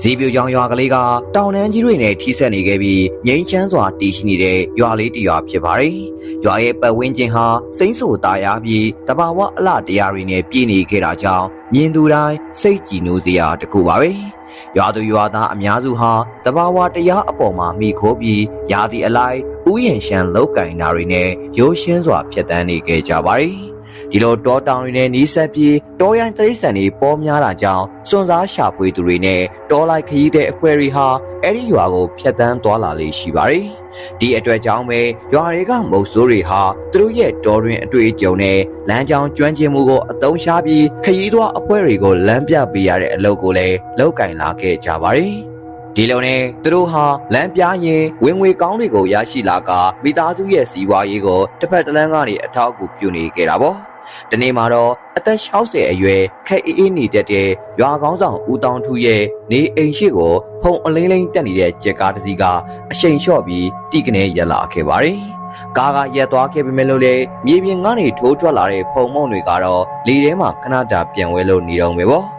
ဇီပြူချောင်းရွာကလေးကတောင်တန်းကြီးတွေနဲ့ထိစပ်နေခဲ့ပြီးငိမ့်ချမ်းစွာတည်ရှိနေတဲ့ရွာလေးတစ်ရွာဖြစ်ပါတယ်။ရွာရဲ့ပတ်ဝန်းကျင်ဟာစိမ့်ဆူတာယာပြီးတဘာဝအလှတရားတွေနဲ့ပြည့်နေခဲ့တာကြောင့်မြင်သူတိုင်းစိတ်ကြည်နိုးစရာတစ်ခုပါပဲ။ရွာသူရွာသားအများစုဟာတဘာဝတရားအပေါ်မှာမိခိုးပြီးရာသီအလိုက်ဥယျာဉ်ရှံလောက်ကင်တာတွေနဲ့ရိုးရှင်းစွာဖြတ်တန်းနေခဲ့ကြပါတယ်။ ဒီလိုတောတောင်တွေနဲ့နီးစပ်ပြီးတောရိုင်းတိရစ္ဆာန်တွေပေါ်များတာကြောင့်စွန့်စားရှာဖွေသူတွေနဲ့တောလိုက်ခရီးတဲ့အဖွဲ့တွေဟာအဲ့ဒီရွာကိုဖျက်ဆီးသွားလာလေရှိပါတယ်။ဒီအတွက်ကြောင့်ပဲရွာတွေကမုတ်ဆိုးတွေဟာသူတို့ရဲ့တောတွင်အတွေ့အကြုံနဲ့လမ်းကြောင်းကျွမ်းကျင်မှုကိုအသုံးချပြီးခရီးသွားအဖွဲ့တွေကိုလမ်းပြပေးရတဲ့အလုပ်ကိုလည်းလုပ်ကင်လာခဲ့ကြပါတယ်။ဒီလိုနဲ့သူတို့ဟာလမ်းပြရင်ဝင်ငွေကောင်းတွေကိုရရှိလာကမိသားစုရဲ့စီးပွားရေးကိုတစ်ဖက်တစ်လမ်းကနေအထောက်အကူပြုနေခဲ့တာပေါ့။ ဒီနေ့မှာတော့အသက်60အရွယ်ခက်အေးအေးနေတတ်တဲ့ရွာကောင်းဆောင်ဦးတောင်ထူးရဲ့နေအိမ်ရှိကိုဖုံအလင်းလိမ့်တက်နေတဲ့ကြက်ကားတစ်စီးကအရှိန်လျှော့ပြီးတိကနေရက်လာခဲ့ပါတယ်။ကားကရက်သွားခဲ့ပေမဲ့လို့လေမြေပြင်ကနေထိုးထွက်လာတဲ့ဖုံမုံတွေကတော့လေထဲမှာခဏတာပြန်ဝဲလို့နေတော့မယ်ပေါ့။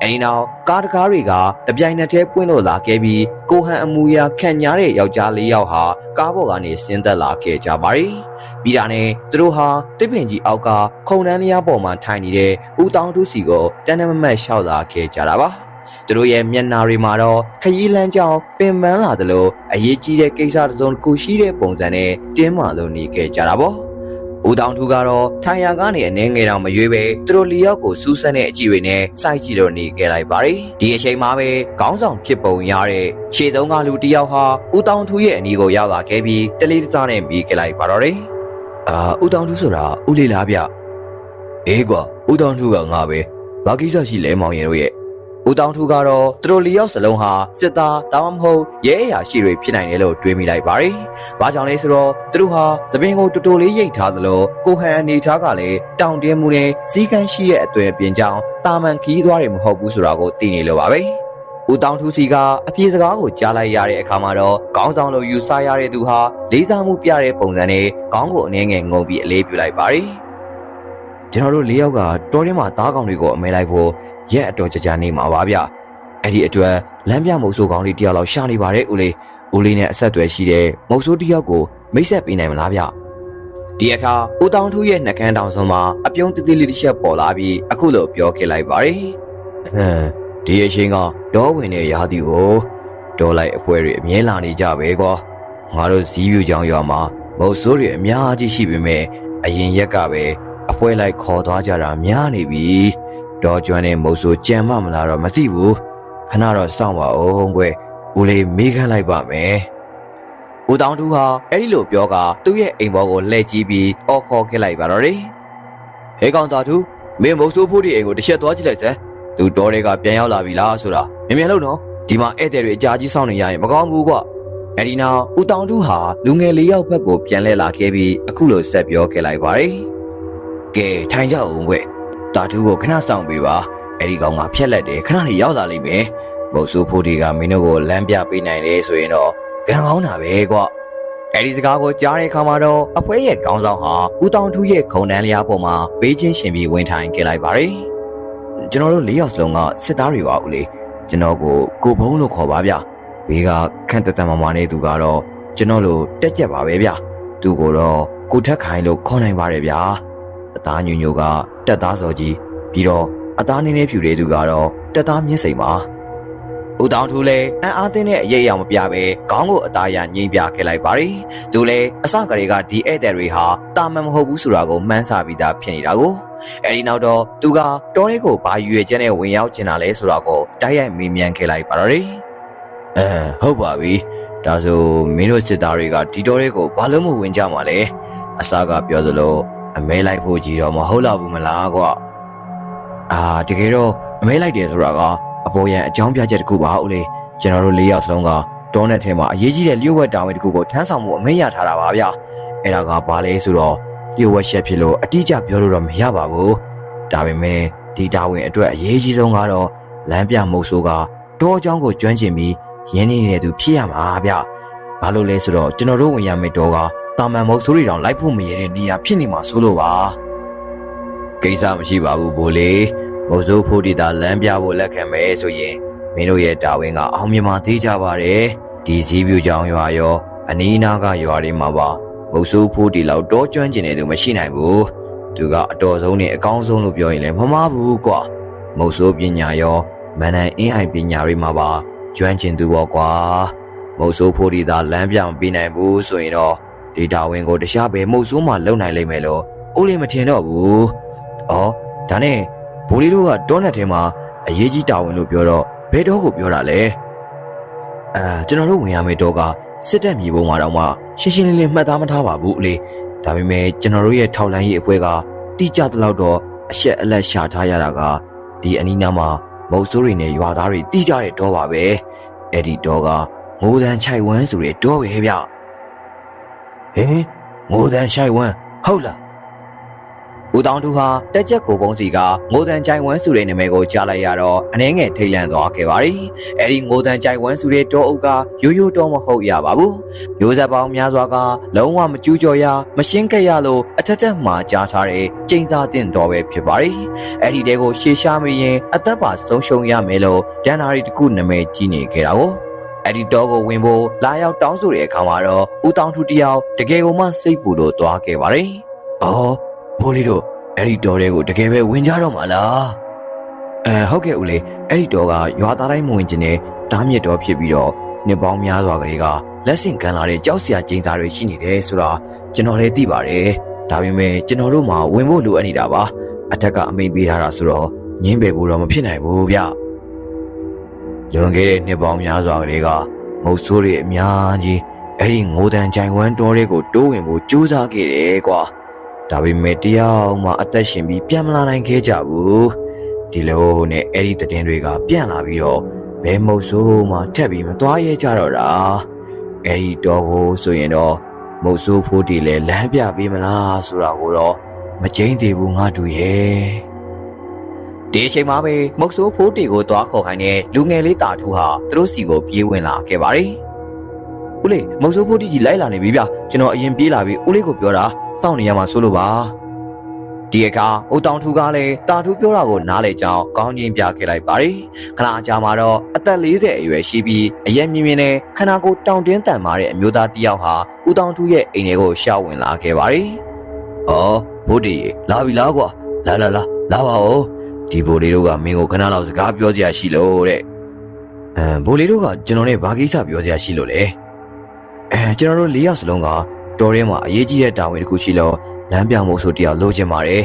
အဲဒီနောက်ကားတကားတွေကတပြိုင်နက်တည်းပွင့်လို့လာခဲ့ပြီးကိုဟန်အမူအရာခံညားတဲ့ယောက်ျားလေးယောက်ဟာကားပေါ်ကနေဆင်းသက်လာခဲ့ကြပါတယ်။ပြီးတာနဲ့သူတို့ဟာတစ်ပင်ကြီးအောက်ကခုံတန်းလျားပေါ်မှာထိုင်နေတဲ့ဦးတောင်းတူးစီကိုတန်းတမမတ်လျှောက်လာခဲ့ကြတာပါ။သူတို့ရဲ့မျက်နှာတွေမှာတော့ခရီးလမ်းကြောင်းပင်ပန်းလာသလိုအရေးကြီးတဲ့ကိစ္စတစ်စုံတစ်ခုရှိတဲ့ပုံစံနဲ့တင်းမာလို့နေခဲ့ကြတာပေါ့။ ဦးတောင်ထူကတော့ထိုင်ရာကနေအနေငယ်တောင်မရွေးပဲသူတို့လီယောက်ကိုစူးစမ်းတဲ့အကြည့်တွေနဲ့စိုက်ကြည့်လို့နေခဲ့လိုက်ပါတယ်ဒီအချိန်မှာပဲခေါင်းဆောင်ဖြစ်ပုံရတဲ့ရှေ့သုံးကလူတယောက်ဟာဦးတောင်ထူရဲ့အနီးကိုရောက်လာခဲ့ပြီးတလေးတစားနဲ့မိခဲ့လိုက်ပါတော့တယ်အာဦးတောင်ထူဆိုတာဦးလေးလားဗျအေးကွာဦးတောင်ထူကငါပဲဘာကိစ္စရှိလဲမောင်ရင်တို့ရဲ့ ဦးတောင်ထူကတော့သူတို့လီယောက်စလုံးဟာစစ်သားတောင်းမဟုတ်ရဲအရာရှိတွေဖြစ်နိုင်တယ်လို့တွေးမိလိုက်ပါတယ်။ဘာကြောင့်လဲဆိုတော့သူတို့ဟာသပင်ကိုတူတူလေးရိတ်ထားသလိုကိုဟန်အနေထားကလည်းတောင်တင်းမှုနဲ့စီးကန်းရှိတဲ့အသွင်ပြင်ကြောင်းတာမန်ခီးသွားတယ်မဟုတ်ဘူးဆိုတာကိုသိနေလို့ပါပဲ။ဦးတောင်ထူစီကအပြေစကားကိုကြားလိုက်ရတဲ့အခါမှာတော့ခေါင်းဆောင်လိုယူဆရတဲ့သူဟာလေးစားမှုပြတဲ့ပုံစံနဲ့ခေါင်းကိုအနှဲငယ်ငုံပြီးအလေးပြုလိုက်ပါတယ်။ကျွန်တော်တို့လေးယောက်ကတောထဲမှာသားကောင်တွေကိုအမဲလိုက်ဖို့ ရက်အတော်ကြာကြာနေမှာပါဗျအဲ့ဒီအတွက်လမ်းပြမုတ်ဆိုးကောင်းလေးတယောက်လောက်ရှာနေပါတယ်ဦးလေးဦးလေးနဲ့အဆက်အသွယ်ရှိတဲ့မုတ်ဆိုးတယောက်ကိုမိတ်ဆက်ပေးနိုင်မလားဗျဒီအခါဦးတောင်ထူးရဲ့နှကန်းတောင်ဆုံးမှာအပြုံးတသေးလေးတစ်ချက်ပေါ်လာပြီးအခုလိုပြောခဲ့လိုက်ပါတယ်ဟမ်ဒီအချိန်ကဒေါဝင်တဲ့ရာသီကိုဒေါ်လိုက်အဖွဲတွေအမြဲလာနေကြပဲကွာငါတို့ဇီးပြူချောင်းရွာမှာမုတ်ဆိုးတွေအများကြီးရှိပေမဲ့အရင်ရက်ကပဲအဖွဲလိုက်ခေါ်သွားကြတာများနေပြီ ဒေါ်ကျွမ်းနဲ့မုတ်ဆိုးကြံမမလားတော့မသိဘူးခဏတော့စောင့်ပါအောင်ကွယ်ဦးလေးမေးခန်းလိုက်ပါမယ်ဦးတောင်တူဟာအဲ့ဒီလိုပြောကသူ့ရဲ့အိမ်ဘောကိုလှည့်ကြည့်ပြီးအော်ခေါ်ခဲ့လိုက်ပါတော့တယ်ဟဲကောင်သာသူမင်းမုတ်ဆိုးဖို့ဒီအိမ်ကိုတစ်ချက်သွားကြည့်လိုက်စမ်းသူတော်တွေကပြန်ရောက်လာပြီလားဆိုတာမြင်မြန်လို့နော်ဒီမှာဧည့်သည်တွေအကြာကြီးစောင့်နေရရင်မကောင်းဘူးကွအဲ့ဒီနောက်ဦးတောင်တူဟာလူငယ်လေးယောက်ဘက်ကိုပြန်လဲလာခဲ့ပြီးအခုလိုဆက်ပြောခဲ့လိုက်ပါတယ်ကဲထိုင်ကြအောင်ကွယ် တာတူကိုခဏဆောင်ပေးပါအဲ့ဒီကောင်ကဖြက်လက်တယ်ခဏနေရောက်လာလိမ့်မယ်မုတ်ဆိုးဖိုးဒီကမင်းတို့ကိုလမ်းပြပေးနိုင်တယ်ဆိုရင်တော့ကံကောင်းတာပဲကွအဲ့ဒီစကားကိုကြားတဲ့အခါမှာတော့အဖွဲရဲ့ခေါင်းဆောင်ဟာဦးတောင်ထူးရဲ့ခုံတန်းလျားပေါ်မှာဘေးချင်းရှင်ပြီးဝင်ထိုင်ခဲ့လိုက်ပါတယ်ကျွန်တော်တို့၄ယောက်စလုံးကစစ်သားတွေပါဦးလေကျွန်တော်ကိုကိုဘုံလို့ခေါ်ပါဗျဘေးကခန့်တတမမနဲ့သူကတော့ကျွန်တော်လိုတက်ကြက်ပါပဲဗျသူကိုတော့ကိုထက်ခိုင်လို့ခေါ်နိုင်ပါတယ်ဗျာ အသားညွညိုကတက်သားစော်ကြီးပြီးတော့အသားနည်းနည်းဖြူတဲ့သူကတော့တက်သားမျက်စိမ်ပါဦးတောင်ထူလည်းအံ့အားသင်းတဲ့အရေးအယံမပြပဲခေါင်းကိုအသားရငိမ့်ပြခဲ့လိုက်ပါတယ်။သူလည်းအစကလေးကဒီဧည့်သည်တွေဟာတာမန်မဟုတ်ဘူးဆိုတာကိုမှန်းဆပြီးသားဖြစ်နေတာကိုအဲဒီနောက်တော့သူကတောထဲကိုဘာရွေချက်နဲ့ဝင်ရောက်ကျင်တာလဲဆိုတာကိုတိုက်ရိုက်မေးမြန်းခဲ့လိုက်ပါတော့တယ်။အဲဟုတ်ပါပြီ။ဒါဆိုမင်းတို့စစ်သားတွေကဒီတောထဲကိုဘာလို့မဝင်ကြမှာလဲ။အစကပြောသလို အမဲလိုက်ဖို့ကြီးတော့မဟုတ်တော့ဘူးမလားကွာအာတကယ်တော့အမဲလိုက်တယ်ဆိုတာကအပေါ်ရန်အကြောင်းပြချက်တစ်ခုပါဦးလေကျွန်တော်တို့၄ယောက်စလုံးကတောနဲ့ထဲမှာအရေးကြီးတဲ့လျှို့ဝှက်တာဝန်တစ်ခုကိုထမ်းဆောင်မှုအမဲရထားတာပါဗျအဲ့ဒါကဘာလဲဆိုတော့လျှို့ဝှက်ချက်ဖြစ်လို့အတိအကျပြောလို့တော့မရပါဘူးဒါပေမဲ့ဒီတာဝန်အတွက်အရေးကြီးဆုံးကတော့လမ်းပြမုတ်ဆိုးကတောအကြောင်းကိုကျွမ်းကျင်ပြီးရင်းနေနေတဲ့သူဖြစ်ရမှာဗျဘာလို့လဲဆိုတော့ကျွန်တော်တို့ဝင်ရမယ့်တောက တာမန်မုတ်ဆိုးတွေတောင်လိုက်ဖို့မရတဲ့နေရာဖြစ်နေမှာဆိုလို့ပါကိစ္စမရှိပါဘူးဘိုးလေးမုတ်ဆိုးဖို့ဒီတာလမ်းပြဖို့လက်ခံမယ်ဆိုရင်မင်းတို့ရဲ့တာဝန်ကအောင်မြင်မှသေးကြပါတယ်ဒီစည်းပြူကြောင်ရွာရော အနီးနားကရွာတွေမှာပါမုတ်ဆိုးဖိုးတီလောက်တောကျွမ်းကျင်နေသူမရှိနိုင်ဘူးသူကအတော်ဆုံးနဲ့အကောင်းဆုံးလို့ပြောရင်လည်းမမှားဘူးကွာမုတ်ဆိုးပညာရောမန္တန်အင်းအိုင်ပညာတွေမှာပါကျွမ်းကျင်သူပေါ့ကွာမုတ်ဆိုးဖိုးတီသာလမ်းပြမပေးနိုင်ဘူးဆိုရင်တော့ ဒီတာဝန်ကိုတခြားဘယ်မုတ်ဆိုးမှလုံနိုင်လိမ့်မယ်လို့ဦးလေးမထင်တော့ဘူး။အော်ဒါနဲ့ဘိုးလေးတို့ကတောနက်ထဲမှာအရေးကြီးတာဝန်လို့ပြောတော့ဘယ်တော့ကိုပြောတာလဲ။အဲကျွန်တော်တို့ဝင်ရမယ့်တော့ကစစ်တပ်မြေပုံမှာတော့မှရှင်းရှင်းလင်းလင်းမှတ်သားမထားပါဘူးအလေး။ဒါပေမဲ့ကျွန်တော်တို့ရဲ့ထောက်လန်းရေးအဖွဲ့ကတိကျသလောက်တော့အရှက်အလက်ရှာထားရတာကဒီအနီးနားမှာမုတ်ဆိုးတွေနဲ့ရွာသားတွေတိကျတဲ့တော့ပါပဲ။အဲ့ဒီတော့ကငိုးတန်းချိုက်ဝမ်းဆိုတဲ့တော့ပဲဗျ။ ဟင်ငိုးတန်းချိုက်ဝမ်းဟုတ်လားဦးတောင်သူဟာတက်ချက်ကိုပုံးစီကငိုတန်ကြိုင်ဝမ်းစုတဲ့နာမည်ကိုကြားလိုက်ရတော့အနှဲငယ်ထိတ်လန့်သွားခဲ့ပါရီ။အဲဒီငိုတန်ကြိုင်ဝမ်းစုတဲ့တောအုပ်ကရိုးရိုးတော့မဟုတ်ရပါဘူး။မျိုးဆက်ပေါင်းများစွာကလုံးဝမကျူးကျော်ရမရှင်းခဲ့ရလို့အထက်ထက်မှကြားထားတဲ့ကျိန်စာတင်တော်ပဲဖြစ်ပါရီ။အဲဒီတဲကိုရှေရှာမရင်အသက်ပါဆုံးရှုံးရမယ်လို့ဒန်နာရီတခုနာမည်ကြီးနေခဲ့တာကို အဲ့ဒီတော့ကိုဝင်ဖို့လာရောက်တောင်းဆိုတဲ့အခါမှာတော့ဦးတောင်ထူတယောက်တကယ်ကိုမှစိတ်ပူလို့သွားခဲ့ပါတယ်။အော်ဘိုးလေးတို့အဲ့ဒီတော်တွေကိုတကယ်ပဲဝင်ကြတော့မှာလားအဲဟုတ်ကဲ့ဦးလေးအဲ့ဒီတော်ကရွာသားတိုင်းမဝင်ကျင်တဲ့တားမြစ်တော်ဖြစ်ပြီးတော့နှစ်ပေါင်းများစွာကလေးကလက်ဆင့်ခံလာတဲ့ကြောက်စရာကျင်းစာတွေရှိနေတယ်ဆိုတာကျွန်တော်လည်းသိပါတယ်ဒါပေမဲ့ကျွန်တော်တို့မှဝင်ဖို့လိုအပ်နေတာပါအထက်ကအမိန့်ပေးထားတာဆိုတော့ငင်းပယ်ဖို့တော့မဖြစ်နိုင်ဘူးဗျ လွန်ခဲ့တဲ့နှစ်ပေါင်းများစွာကလေးကမုတ်ဆိုးတွေအများကြီးအဲ့ဒီငိုတန်ကြိုင်ဝမ်းတော်တွေကိုတိုးဝင်ဖို့ကြိုးစားခဲ့တယ်ကွာဒါပေမဲ့တယောက်မှအသက်ရှင်ပြီးပြန်မလာနိုင်ခဲ့ကြဘူးဒီလိုနဲ့အဲ့ဒီတည်င်းတွေကပြန်လာပြီးတော့ဘဲမုတ်ဆိုးမှထက်ပြီးမသွားရဲကြတော့တာအဲ့ဒီတော့ကိုဆိုရင်တော့မုတ်ဆိုးဖိုးတီလည်းလမ်းပြပေးမလားဆိုတာကိုတော့မကျင်းသေးဘူးငါတို့ရဲ့ ဒီအချိန်မှာပဲမုတ်ဆိုးဖိုးတီကိုသွားခေါ်ခိုင်းတဲ့လူငယ်လေးတာထူဟာသူတို့စီကိုပြေးဝင်လာခဲ့ပါတယ်ဦးလေးမုတ်ဆိုးဖိုးတီကြီးလိုက်လာနေပြီဗျကျွန်တော်အရင်ပြေးလာပြီးဦးလေးကိုပြောတာစောင့်နေရမှာဆိုလို့ပါဒီအခါဦးတောင်ထူကလည်းတာထူပြောတာကိုနားလေကြောင်းကောင်းချင်းပြခဲ့လိုက်ပါတယ်ခဏကြာမှာတော့အသက်40အရွယ်ရှိပြီးအရက်မြင့်မြင့်နဲ့ခန္ဓာကိုယ်တောင်တင်းတန်မာတဲ့အမျိုးသားတစ်ယောက်ဟာဦးတောင်ထူရဲ့အိမ်ထဲကိုရှောက်ဝင်လာခဲ့ပါတယ်အော်ဘိုးဒီလာပြီလားကွာလာလာလာလာပါဦး ဒီဘိုးလေးတို့ကမင်းကိုခဏလောက်စကားပြောကြရရှိလို့တဲ့အဲဘိုးလေးတို့ကကျွန်တော်နဲ့ဘာကိစ္စပြောကြရရှိလို့လဲအဲကျွန်တော်တို့၄ယောက်စလုံးကတော်ထဲမှာအရေးကြီးတဲ့တာဝန်တစ်ခုရှိလို့လမ်းပြောင်မို့ဆိုတယောက်လိုချင်ပါတယ်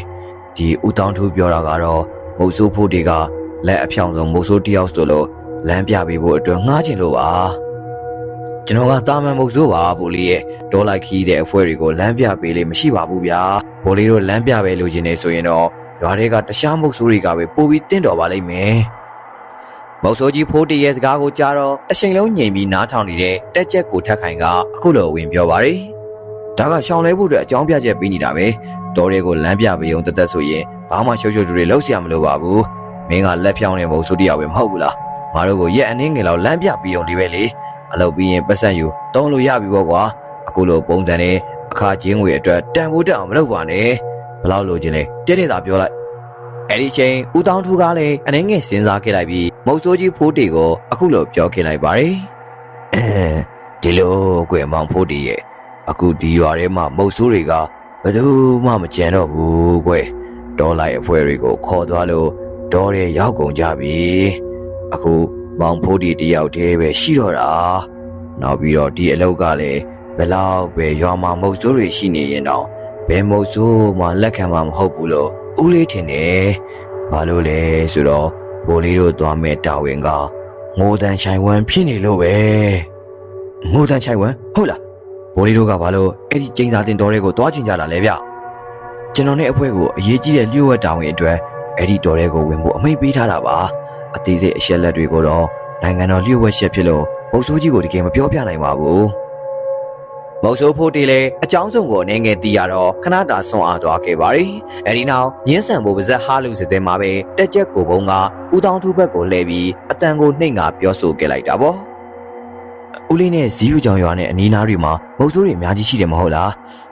ဒီဦးတောင်းထူးပြောတာကတော့မုတ်ဆိုးဖို့တွေကလက်အဖြောင်ဆုံးမုတ်ဆိုးတယောက်ဆိုလို့လမ်းပြပေးဖို့အတွက်ငှားချင်လို့ပါကျွန်တော်ကတာမန်မုတ်ဆိုးပါဘူလေးရဲ့ဒေါ်လိုက်ခီးတဲ့အဖွဲတွေကိုလမ်းပြပေးလေမရှိပါဘူးဗျာဘူလေးတို့လမ်းပြပဲလိုချင်နေဆိုရင်တော့ ရွာတွေကတခြားမုတ်ဆိုးတွေကပဲပိုပြီးတင့်တော်ပါလိမ့်မယ်။မုတ်ဆိုးကြီးဖိုးတရဲ့စကားကိုကြားတော့အချိန်လုံးငြိမ်ပြီးနားထောင်နေတဲ့တက်ချက်ကိုထက်ခိုင်ကအခုလိုဝင်ပြောပါရယ်။ဒါကရှောင်းလဲဖို့အတွက်အကြောင်းပြချက်ပေးနေတာပဲ။တော်တွေကိုလမ်းပြပယုံတသက်ဆိုရင်ဘာမှရှုပ်ရှုပ်တွေလောက်စရာမလိုပါဘူး။မင်းကလက်ဖြောင်းနေမုတ်ဆိုးတယောက်ပဲမဟုတ်ဘူးလား။မအားကိုရက်အနှင်းငယ်လောက်လမ်းပြပယုံလေးပဲလေ။အလုပ်ပြီးရင်ပတ်စံယူတုံးလို့ရပြီပေါ့ကွာ။အခုလိုပုံစံနဲ့အခါချင်းငွေအတွက်တန်ဖိုးတက်အောင်မလုပ်ပါနဲ့။ ဘလောက်လိုချင်လဲတက်တက်သာပြောလိုက်အဲ့ဒီချိန်ဦးတောင်းထူးကလည်းအနှင်းငယ်စဉ်းစားခဲ့လိုက်ပြီးမုတ်ဆိုးကြီးဖိုးတီကိုအခုလိုပြောခဲ့လိုက်ပါတယ်အဲဒီလိုကွယ်မောင်ဖိုးတီရဲ့အခုဒီရွာထဲမှာမုတ်ဆိုးတွေကဘယ်သူမှမကြံတော့ဘူးကွယ်ဒေါ်လိုက်အဖွဲတွေကိုခေါ်သွားလို့ဒေါ်ရဲရောက်ကုန်ကြပြီအခုမောင်ဖိုးဒီတယောက်တည်းပဲရှိတော့တာနောက်ပြီးတော့ဒီအလောက်ကလည်းဘယ်လောက်ပဲရွာမှာမုတ်ဆိုးတွေရှိနေရင်တော့ ဘယ်မုတ်ဆိုးမှလက်ခံမှာမဟုတ်ဘူးလို့ဦးလေးထင်တယ်ဘာလို့လဲဆိုတော့ဘိုးလေးတို့သွားမဲ့တာဝန်ကငိုတန်ချိုင်ဝမ်ဖြစ်နေလို့ပဲငိုတန်ချိုင်ဝမ်ဟုတ်လားဘိုးလေးတို့ကဘာလို့အဲ့ဒီကျင်းစာတင်တော်တွေကိုတွားချင်ကြတာလဲဗျကျွန်တော်နဲ့အဖွဲကိုအရေးကြီးတဲ့လျှို့ဝှက်တာဝန်အတွက်အဲ့ဒီတော်တွေကိုဝင်ဖို့အမိန့်ပေးထားတာပါအသေးစိတ်အချက်လက်တွေကိုတော့နိုင်ငံတော်လျှို့ဝှက်ချက်ဖြစ်လို့ဘုတ်ဆိုးကြီးကိုတကယ်မပြောပြနိုင်ပါဘူး မောက်ဆိုးဖို့တေးလေအကြောင်းစုံကိုအနေငယ်တီးရတော့ခဏတာဆွန်အားသွားခဲ့ပါရီအဲဒီနောက်ညင်းဆန်ဖို့ပါဇက်ဟာလူစတဲ့မှာပဲတက်ချက်ကိုဘုံကဦးတောင်းထူးဘက်ကိုလှည့်ပြီးအတန်ကိုနှိမ့်ငါပြောဆိုခဲ့လိုက်တာပေါ့ဦးလေးနဲ့ဇီးယူကြောင်ရွာနဲ့အနီးနားတွေမှာမုတ်ဆိုးတွေအများကြီးရှိတယ်မဟုတ်လား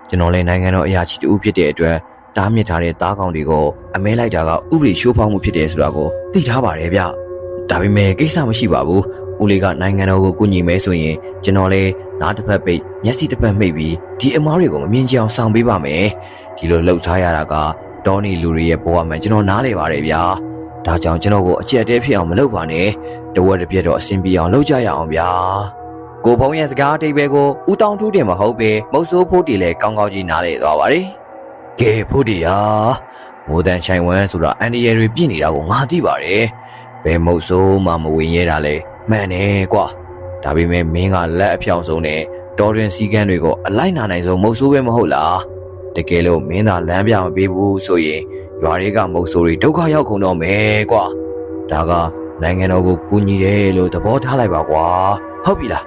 ကျွန်တော်လည်းနိုင်ငံတော်အရာရှိတူဖြစ်တဲ့အတွက်တားမြစ်ထားတဲ့သားကောင်တွေကိုအမဲလိုက်တာကဥပဒေရှိုးဖောက်မှုဖြစ်တယ်ဆိုတာကိုသိထားပါတယ်ဗျဒါပေမဲ့ကိစ္စမရှိပါဘူး ဦးလေးကနိုင်ငံတော်ကိုကူညီမဲဆိုရင်ကျွန်တော်လည်းနားတစ်ဖက်ပိတ်မျက်စိတစ်ဖက်မှိတ်ပြီးဒီအမားတွေကိုမမြင်ကြအောင်ဆောင်ပေးပါမယ်ဒီလိုလှုပ်ထားရတာကတောနေလူတွေရဲ့ဘဝမှာကျွန်တော်နားလေပါတယ်ဗျာဒါကြောင့်ကျွန်တော်ကိုအကြက်တဲဖြစ်အောင်မလုပ်ပါနဲ့တဝက်တစ်ပြက်တော့အဆင်ပြေအောင်လုပ်ကြရအောင်ဗျာကိုဖုံးရဲ့စကားအတိတ်ပဲကိုဦးတောင်ထူးတင်မဟုတ်ပဲမုတ်ဆိုးဖို့တီလည်းကောင်းကောင်းကြီးနားလေသွားပါတယ်ကဲဖို့တီယာမိုးတန်ချိုင်ဝမ်ဆိုတာအန်ဒီရယ်တွေပြင့်နေတာကိုငါသိပါတယ်ဘယ်မုတ်ဆိုးမှမဝင်ရဲတာလဲ မှန်တယ်ကွာဒါပေမဲ့မင်းကလက်အဖြောင်ဆုံးနဲ့တော်ရင်စီကန်းတွေကိုအလိုက်နာနိုင်ဆုံးမုတ်ဆိုးပဲမဟုတ်လားတကယ်လို့မင်းသာလမ်းပြမပေးဘူးဆိုရင်ရွာတွေကမုတ်ဆိုးတွေဒုက္ခရောက်ကုန်တော့မယ်ကွာဒါကနိုင်ငံတော်ကိုကူညီတယ်လို့သဘောထားလိုက်ပါကွာဟုတ်ပြီလား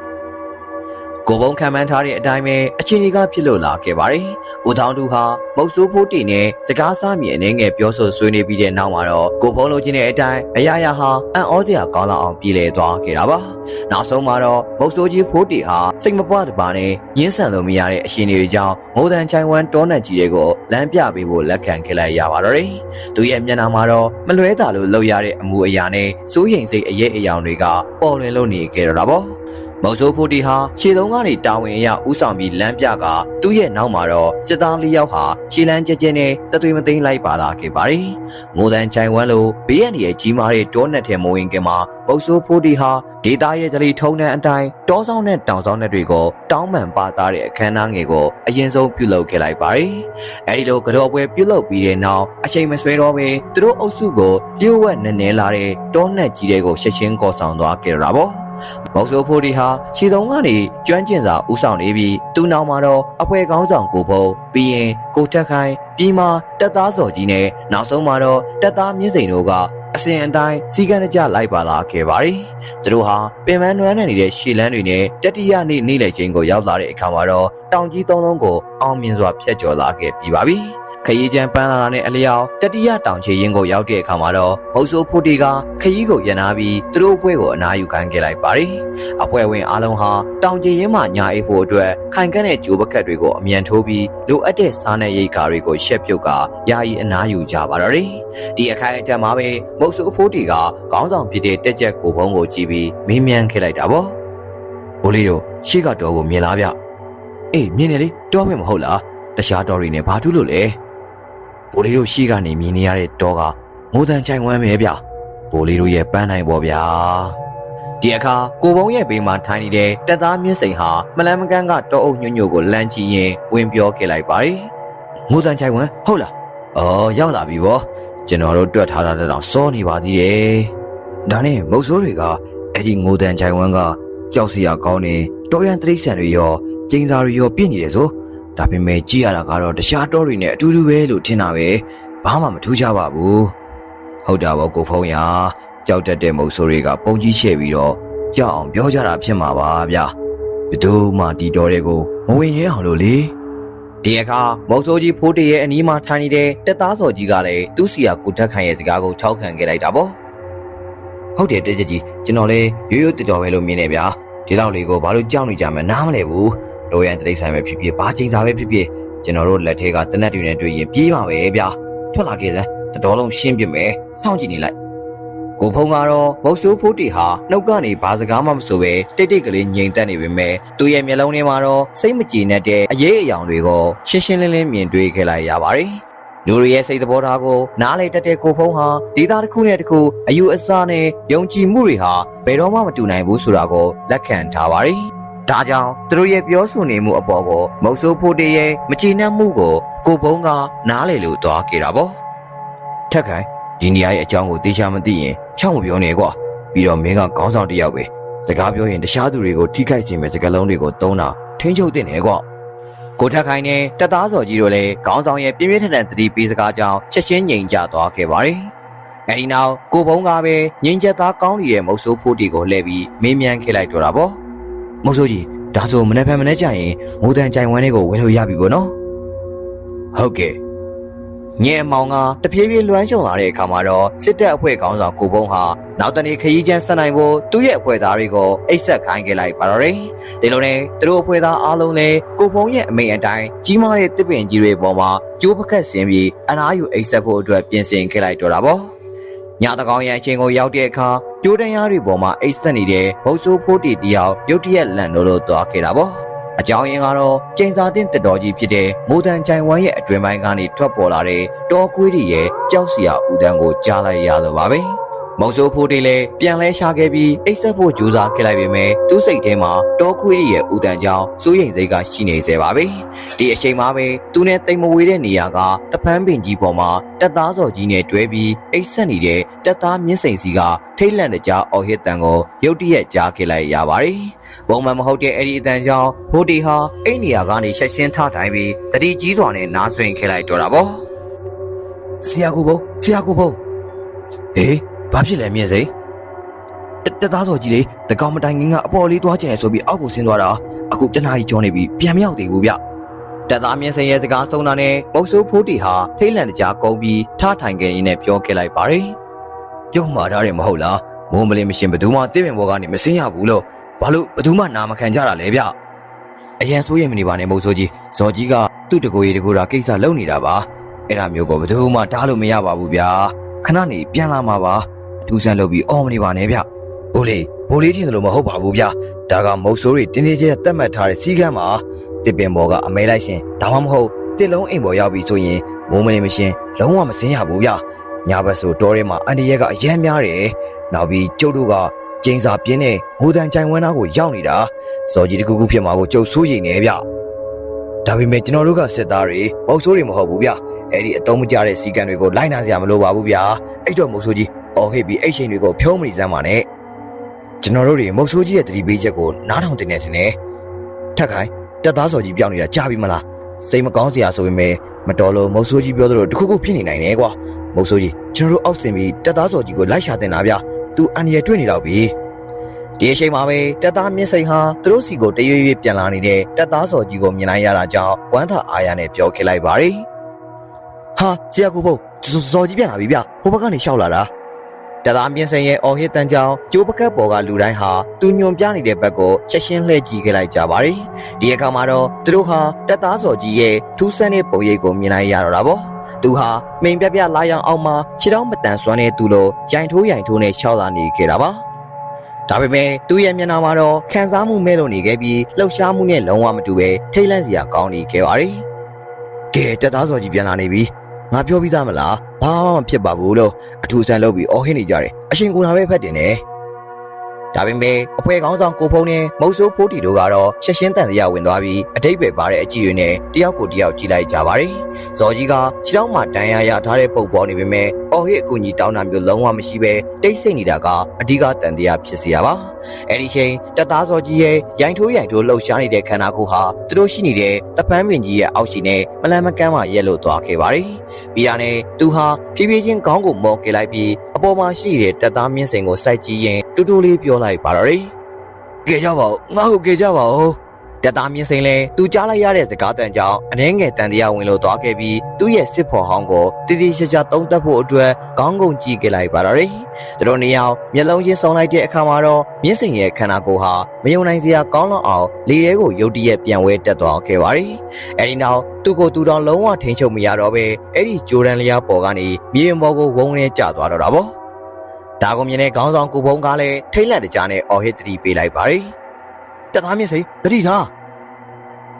ကိုဘုံခံမှန်းထားတဲ့အတိုင်းပဲအချင်းကြီးကဖြစ်လို့လာခဲ့ပါတယ်။ဦးတောင်သူဟာမုတ်ဆိုးဖိုးတီနဲ့စကားစားမြေအနေငယ်ပြောဆိုဆွေးနွေးပြီးတဲ့နောက်မှာတော့ကိုဘုံလိုချင်တဲ့အတိုင်းအရာရာဟာအံ့ဩစရာကောင်းလောက်အောင်ပြည်လဲသွားခဲ့တာပါ။နောက်ဆုံးမှာတော့မုတ်ဆိုးကြီးဖိုးတီဟာစိတ်မပွားတပါနဲ့ရင်းဆန်လို့မရတဲ့အရှင်တွေကြောင့်မိုးတန်ချိုင်ဝမ်တောနက်ကြီးတွေကိုလမ်းပြပေးဖို့လက်ခံခဲ့လိုက်ရပါတော့တယ်။သူရဲ့မျက်နှာမှာတော့မလွဲတာလို့လောက်ရတဲ့အမူအရာနဲ့စိုးရိမ်စိတ်အရေးအယောင်တွေကပေါ်လွင်လို့နေခဲ့တော့တာပေါ့။ မော်ဆိုးဖိုတီဟာခြေသုံးကနေတာဝန်အရဥဆောင်ပြီးလမ်းပြကသူ့ရဲ့နောက်မှာတော့စစ်သားလေးယောက်ဟာခြေလမ်းကျကျနဲ့တသွေးမသိမ်းလိုက်ပါလာခဲ့ပါတယ်။ငိုတန်ချိုင်ဝမ်လိုဘေးရန်ရဲ့ကြီးမားတဲ့တောနက်ထဲမဝင်ခင်မှာမော်ဆိုးဖိုတီဟာဒေတာရဲ့ဒလီထုံးတဲ့အတိုင်းတောဆောင်နဲ့တောင်ဆောင်တဲ့တွေကိုတောင်းပန်ပါသားတဲ့အခမ်းအနားငယ်ကိုအရင်ဆုံးပြုလုပ်ခဲ့လိုက်ပါတယ်။အဲဒီလိုကြော်ပွဲပြုလုပ်ပြီးတဲ့နောက်အချိန်မဆွဲတော့ဘဲသူတို့အုပ်စုကိုလျှို့ဝှက်နည်းနည်းလာတဲ့တောနက်ကြီးတွေကိုရှက်ချင်းကော်ဆောင်သွားခဲ့တာပေါ့။ မောက်ဆိုဖိုဒီဟာခြေသုံးကနေကျွမ်းကျင်စွာဥဆောင်နေပြီးသူ့နောက်မှာတော့အဖွဲကောင်းဆောင်ကိုဖုံပြီးရင်ကိုထက်ခိုင်ပြီးမှတက်သားစော်ကြီးနဲ့နောက်ဆုံးမှာတော့တက်သားမြင့်စိန်တို့ကအစဉ်အတိုင်းစီကံကြလိုက်ပါလာခဲ့ပါတယ်။သူတို့ဟာပင်မနွမ်းနေတဲ့ရှေလန်းတွေနဲ့တတိယနေ့နေ့လည်ချင်းကိုရောက်လာတဲ့အခါမှာတော့တောင်ကြီးသုံးလုံးကိုအောင်မြင်စွာဖျက်ကျော်လာခဲ့ပြီးပါပြီ။ ခရီးချမ်းပန်းလာတာနဲ့အလျောက်တတိယတောင်ချေရင်ကိုရောက်တဲ့အခါမှာတော့မုတ်ဆိုးဖိုတီကခရီးကိုရန်နာပြီးသူတို့အဖွဲ့ကိုအနားယူခံခဲ့လိုက်ပါတယ်။အဖွဲ့ဝင်အားလုံးဟာတောင်ချေရင်မှညာအိပ်ဖို့အတွက်ခိုင်ကန့်တဲ့ဂျိုးပကတ်တွေကိုအမြန်ထိုးပြီးလိုအပ်တဲ့စားနဲ့ရိတ်ခါတွေကိုရှက်ပြုတ်ကယာယီအနားယူကြပါတော့တယ်။ဒီအခိုင်အတန့်မှာပဲမုတ်ဆိုးဖိုတီကခေါင်းဆောင်ဖြစ်တဲ့တက်ချက်ကိုဖုံးကိုကြည့်ပြီးမင်းမြန်ခဲ့လိုက်တာပေါ့။ဘိုးလေးတို့ရှေ့ကတော့ကိုမြင်လားဗျ။အေးမြင်တယ်လေတောခွင့်မဟုတ်လား။တခြားတော်တွေနဲ့ဘာထူးလို့လဲ။ ဘိုးလေးတို့ရှိကနေမြင်နေရတဲ့တောကမိုးတန်ချိုင်ဝမ်းပဲဗျဘိုးလေးတို့ရဲ့ပန်းနိုင်ပေါ့ဗျာဒီအခါကိုဘုံရဲ့ဘေးမှာထိုင်နေတဲ့တက်သားမြင့်စိန်ဟာမလန်မကန်းကတောအုပ်ညွညွကိုလမ်းကြည့်ရင်ဝင်ပြောခဲ့လိုက်ပါတယ်မိုးတန်ချိုင်ဝမ်းဟုတ်လားအော်ရောက်လာပြီဗောကျွန်တော်တို့တွက်ထားတာတော့စောနေပါသေးတယ်ဒါနဲ့မုတ်ဆိုးတွေကအဲ့ဒီငိုတန်ချိုင်ဝမ်းကကြောက်စရာကောင်းနေတော်ရန်တရိษံတွေရောကျင်းသားတွေရောပြင့်နေတယ်ဆို ဒါပေမဲ့ကြည့်ရတာကတော့တခြားတောတွေနဲ့အတူတူပဲလို့ထင်တာပဲဘာမှမထူးခြားပါဘူးဟုတ်တာပေါ့ကိုဖုံးရကြောက်တတ်တဲ့မုတ်ဆိုးတွေကပုံကြီးချဲ့ပြီးတော့ကြောက်အောင်ပြောကြတာဖြစ်မှာပါဗျာဘယ်သူမှဒီတော်တွေကိုမဝင်ရဲအောင်လို့လေဒီအခါမုတ်ဆိုးကြီးဖိုးတရဲ့အနီးမှာထိုင်နေတဲ့တက်သားစော်ကြီးကလည်းသူ့စီယာကိုတက်ခိုင်ရဲ့စကားကိုထောက်ခံခဲ့လိုက်တာပေါ့ဟုတ်တယ်တက်ကြီးကျွန်တော်လည်းရိုးရိုးတတော်ပဲလို့မြင်နေဗျာဒီလောက်လေးကိုဘာလို့ကြောက်နေကြမှနားမလဲဘူး လိုရန်တိရစ္ဆာန်ပဲဖြစ်ဖြစ်ဘာချိန်စာပဲဖြစ်ဖြစ်ကျွန်တော်တို့လက်ထဲကတနက်တွေနဲ့တွေ့ရင်ပြေးပါပဲဗျာထွက်လာခဲ့စမ်းတတော်လုံးရှင်းပြမယ်စောင့်ကြည့်နေလိုက်ကိုဖုံကတော့မုတ်ဆိုးဖိုးတီဟာနှုတ်ကနေဘာစကားမှမဆိုပဲတိတ်တိတ်ကလေးငြိမ်သက်နေပေမဲ့သူ့ရဲ့မျက်လုံးထဲမှာတော့စိတ်မကြည်နဲ့တဲ့အရေးအယောင်တွေကိုရှင်းရှင်းလင်းလင်းမြင်တွေ့ခဲ့လိုက်ရပါတယ်လူတွေရဲ့စိတ်သဘောထားကိုနားလေတက်တဲ့ကိုဖုံးဟာဒေတာတစ်ခုနဲ့တစ်ခုအယူအဆနဲ့ယုံကြည်မှုတွေဟာဘယ်တော့မှမတူနိုင်ဘူးဆိုတာကိုလက်ခံထားပါတယ် ဒါကြောင့်သူတို့ရဲ့ပြောဆိုနေမှုအပေါ်ကိုမုတ်ဆိုးဖိုးတေးရဲ့မကျေနပ်မှုကိုကိုဘုံကနားလေလို့သွားခဲ့တာပေါ့ထက်ခိုင်ဒီနေရာရဲ့အကြောင်းကိုသိချမသိရင်ချောင်းမပြောနဲ့ကွာပြီးတော့မင်းကခေါင်းဆောင်တစ်ယောက်ပဲစကားပြောရင်တခြားသူတွေကိုထိခိုက်ခြင်းပဲစကားလုံးတွေကိုသုံးတာထိန်းချုပ်တဲ့နေကွာကိုထက်ခိုင်နဲ့တက်သားစော်ကြီးတို့လည်းခေါင်းဆောင်ရဲ့ပြင်းပြင်းထန်ထန်သတိပေးစကားကြောင့်ချက်ချင်းငြိမ်ကြသွားခဲ့ပါတယ်အဲဒီနောက်ကိုဘုံကပဲငြိမ်ချက်သားကောင်းနေတဲ့မုတ်ဆိုးဖိုးတီကိုလှည့်ပြီးမင်းမြန်ခဲ့လိုက်တော့တာပေါ့ မုတ်ဆိုးကြီးဒါဆိုမနေ့ဖန်မနေ့ကျရင်ငိုတန်ကြိုင်ဝမ်းလေးကိုဝင်လို့ရပြီပေါ့နော်ဟုတ်ကဲ့ညင်အမောင်ကတဖြည်းဖြည်းလွှမ်းခြုံလာတဲ့အခါမှာတော့စစ်တပ်အဖွဲ့ခေါင်းဆောင်ကိုဘုံဟာနောက်တနေ့ခရီးချမ်းဆက်နိုင်ဖို့သူ့ရဲ့အဖွဲ့သားတွေကိုအိတ်ဆက်ခိုင်းခဲ့လိုက်ပါတော့တယ်ဒီလိုနဲ့သူတို့အဖွဲ့သားအားလုံးလည်းကိုဘုံရဲ့အမိန့်အတိုင်းကြီးမားတဲ့တစ်ပင်ကြီးတွေပေါ်မှာကျိုးပကတ်ဆင်းပြီးအနားယူအိတ်ဆက်ဖို့အတွက်ပြင်ဆင်ခဲ့လိုက်တော့တာပေါ့ညတကောင်ရဲ့အချိန်ကိုရောက်တဲ့အခါ ကျိုးတန်းရားတွေပေါ်မှာအိတ်ဆက်နေတဲ့ဘုတ်ဆိုးဖိုးတီတယောက်ရုတ်တရက်လန့်လို့လို့သွားခဲ့တာပေါ့အကြောင်းရင်းကတော့ကျင်းစာတင်တက်တော်ကြီးဖြစ်တဲ့မိုးတန်ချိုင်ဝမ်ရဲ့အတွင်ပိုင်းကနေထွက်ပေါ်လာတဲ့တောကွေးတွေရဲ့ကြောက်စရာဥဒံကိုကြားလိုက်ရတော့ပါပဲ မုံဆိုးဖိုးတီလည်းပြန်လဲရှာခဲ့ပြီးအိတ်ဆက်ဖို့ကြိုးစားခဲ့လိုက်ပေမဲ့သူ့စိတ်ထဲမှာတောခွေးတွေရဲ့ဥဒံကြောင့်စိုးရိမ်စိတ်ကရှိနေသေးပါပဲဒီအချိန်မှာပဲသူနဲ့တိမ်မဝေးတဲ့နေရာကတပန်းပင်ကြီးပေါ်မှာတက်သားစော်ကြီးနဲ့တွဲပြီးအိတ်ဆက်နေတဲ့တက်သားမြင့်စိန်စီကထိတ်လန့်တကြားအော်ဟစ်တန်ကိုရုတ်တရက်ကြားခဲ့လိုက်ရပါတယ်။ပုံမှန်မဟုတ်တဲ့အဲ့ဒီအတန်ကြောင့်ဘိုတီဟာအိတ်နေရာကနေရှက်ရှင်းထထိုင်ပြီးတတိကြီးစွာနဲ့နားဆွင့်ခဲ့လိုက်တော့တာပေါ့။ဆရာကူဘုံဆရာကူဘုံဟေး ဘာဖြစ်လဲမြင့်စိန်တက်သားစော်ကြီးလေတကောင်မတိုင်ငင်းကအပေါ်လေးသွားကျင်နေဆိုပြီးအောက်ကိုဆင်းသွားတာအခုတနားကြီးကြောနေပြီပြန်မရောက်သေးဘူးဗျ။တက်သားမြင့်စိန်ရဲ့စကားဆုံးတာနဲ့မုတ်ဆိုးဖိုးတီဟာထိတ်လန့်တကြားကုန်းပြီးထထိုင်ခဲ့ရင်းနဲ့ပြောခဲ့လိုက်ပါတယ်။ကျုံမှားထားတယ်မဟုတ်လားမိုးမလင်းမရှင်ဘယ်သူမှတစ်ပင်ဘောကနေမစင်းရဘူးလို့ဘာလို့ဘယ်သူမှနာမခံကြတာလဲဗျအရန်ဆိုးရင်မနေပါနဲ့မဟုတ်ဆိုကြီးဇော်ကြီးကသူ့တကိုယ်ရီတကိုယ်တာကိစ္စလုပ်နေတာပါအဲ့ဒါမျိုးကိုဘယ်သူမှတားလို့မရပါဘူးဗျာခဏနေပြန်လာမှာပါအ ထူးဆန်းလုပ်ပြီးအော်မနေပါနဲ့ဗျဘိုးလေးဘိုးလေးထင်တယ်လို့မဟုတ်ပါဘူးဗျာဒါကမုတ်ဆိုးတွေတင်းတင်းကျပ်ကျပ်တတ်မှတ်ထားတဲ့စီကမ်းပါတစ်ပင်ဘောကအမဲလိုက်ရှင်ဒါမှမဟုတ်တစ်လုံးအိမ်ပေါ်ရောက်ပြီဆိုရင်မိုးမလင်းမရှင်လုံးဝမစင်းရဘူးဗျာညာဘက်ဆိုတောထဲမှာအန်ဒီရဲကအရန်များတယ်နောက်ပြီးကျုပ်တို့ကကျင်းစာပြင်းတဲ့ငိုတန်ကြိုင်ဝမ်းသားကိုရောက်နေတာစော်ကြီးတကူကူဖြစ်မှာကိုကျုပ်စိုးရိမ်နေဗျဒါပေမဲ့ကျွန်တော်တို့ကစစ်သားတွေမဟုတ်ဆိုးတွေမဟုတ်ဘူးဗျအဲ့ဒီအတုံးမကျတဲ့စီကံတွေကိုလိုက်နာစရာမလိုပါဘူးဗျအဲ့တော့မဟုတ်ဆိုးကြီး အော်ဟစ်ပြီးအဲ့ရှင်တွေကိုဖြုံးမနေစမ်းပါနဲ့ကျွန်တော်တို့တွေမဟုတ်ဆိုးကြီးရဲ့တတိပေးချက်ကိုနားထောင်တင်နေတယ်နဲ့ထက်ခိုင်တက်သားစော်ကြီးပြောင်းနေတာကြားပြီမလားစိတ်မကောင်းစရာဆိုပေမဲ့မတော်လို့မဟုတ်ဆိုးကြီးပြောသလိုတခုခုဖြစ်နေနိုင်တယ်ကွာမဟုတ်ဆိုးကြီးကျွန်တော်တို့အောက်စင်ပြီးတက်သားစော်ကြီးကိုလိုက်ရှာတင်တာဗျသူအန်ရတွေ့နေတော့ပြီဒီအချိန်မှာပဲတက်သားမြင့်စိန်ဟာသူတို့စီကိုတရွေ့ရွေ့ပြန်လာနေတဲ့တက်သားစော်ကြီးကိုမြင်လိုက်ရတာကြောင့်ဝမ်းသာအားရနဲ့ပြောခဲ့လိုက်ပါတယ်ဟာဆရာကူဘုတ်စော်ကြီးပြန်လာပြီဗျဟိုဘက်ကနေရှောက်လာတာ တက်သားမြင့်စိန်ရဲ့အော်ဟစ်တန်ကြောင့်ကျိုးပကတ်ပေါ်ကလူတိုင်းဟာသူညွန်ပြနေတဲ့ဘက်ကိုချက်ရှင်းလှည့်ကြည့်ခဲ့လိုက်ကြပါတယ်ဒီအခါမှာတော့သူတို့ဟာတက်သားစော်ကြီးရဲ့ထူးဆန်းတဲ့ပုံရိပ်ကိုမြင်လိုက်ရတော့တာပေါ့သူဟာမိန်ပြပြလာရောင်အောင်မှာခြေထောက်မတန်ဆွမ်းတဲ့သူလိုရိုင်ထိုးရိုင်ထိုးနဲ့ရှောက်လာနေခဲ့တာပါဒါပေမဲ့သူ့ရဲ့မျက်နှာမှာတော့ခံစားမှုမဲ့လို့နေခဲ့ပြီးလှုပ်ရှားမှုနဲ့လုံးဝမတူပဲထိတ်လန့်စရာကောင်းနေခဲ့ပါတယ်ကဲတက်သားစော်ကြီးပြန်လာနေပြီ ငါပြောပြီးသားမလားဘာမှမဖြစ်ပါဘူးလို့အထူးဆန်းလုပ်ပြီးအော်ဟစ်နေကြတယ်အရှင်ကူနာပဲဖက်တင်တယ် ဒါပေမဲ့အဖွဲကောင်းဆောင်ကိုဖုံးနဲ့မုတ်ဆိုးဖိုးတီတို့ကတော့ရှက်ရှင်းတန်တရားဝင်သွားပြီးအတိတ်ပဲပါတဲ့အကြည့်တွေနဲ့တယောက်ကိုတယောက်ကြည့်လိုက်ကြပါတယ်။ဇော်ကြီးကခြေထောက်မှာတန်ရာရထားတဲ့ပုံပေါ်နေပေမဲ့အော်ဟစ်အကူကြီးတောင်းတာမျိုးလုံးဝမရှိပဲတိတ်ဆိတ်နေတာကအဓိကတန်တရားဖြစ်စေရပါ။အဲဒီချိန်တက်သားဇော်ကြီးရဲ့ရိုင်ထိုးရိုင်ထိုးလှုပ်ရှားနေတဲ့ခန္ဓာကိုယ်ဟာသူတို့ရှိနေတဲ့တပန်းပင်ကြီးရဲ့အောက်ရှိနဲ့မလန်မကန်းမှရက်လို့သွားခဲ့ပါတယ်။ပြီးတာနဲ့သူဟာဖြည်းဖြည်းချင်းခေါင်းကိုမော့ကလိုက်ပြီးအပေါ်မှာရှိတဲ့တက်သားမြင့်စိန်ကိုစိုက်ကြည့်ရင်တူတူလေးပြောလိုက်ပါတော့တယ်။ကဲကြပါဦးငါ့ကိုကဲကြပါဦးတက်သားမြင့်စိန်လဲသူကြားလိုက်ရတဲ့စကားတန်ကြောင့်အနှဲငယ်တန်တရားဝင်လို့သွားခဲ့ပြီးသူ့ရဲ့စစ်ဖော်ဟောင်းကိုတည်တည်ရှာရှာတုံးတက်ဖို့အတွက်ခေါင်းကုန်ကြည့်ခဲ့လိုက်ပါတော့တယ်။သူတို့နေအောင်မျက်လုံးချင်းစုံလိုက်တဲ့အခါမှာတော့မြင့်စိန်ရဲ့ခန္ဓာကိုယ်ဟာမယုံနိုင်စရာကောင်းလောက်အောင်လေရဲကိုရုတ်တရက်ပြန်ဝဲတက်သွားခဲ့ပါတယ်။အဲဒီနောက်သူ့ကိုသူတော်လုံးဝထိန်ချုပ်မရတော့ပဲအဲ့ဒီဂျိုဒန်လျားပေါ်ကနေမြေရင်ပေါ်ကိုဝုန်းနေကျသွားတော့တာပေါ့။ ဒါကိုမြင်တဲ့ခေါင်းဆောင်ကိုဘုံကလည်းထိတ်လန့်တကြားနဲ့အော်ဟစ်တတိပေးလိုက်ပါတယ်။တက်သားမြင့်စိန်တတိထား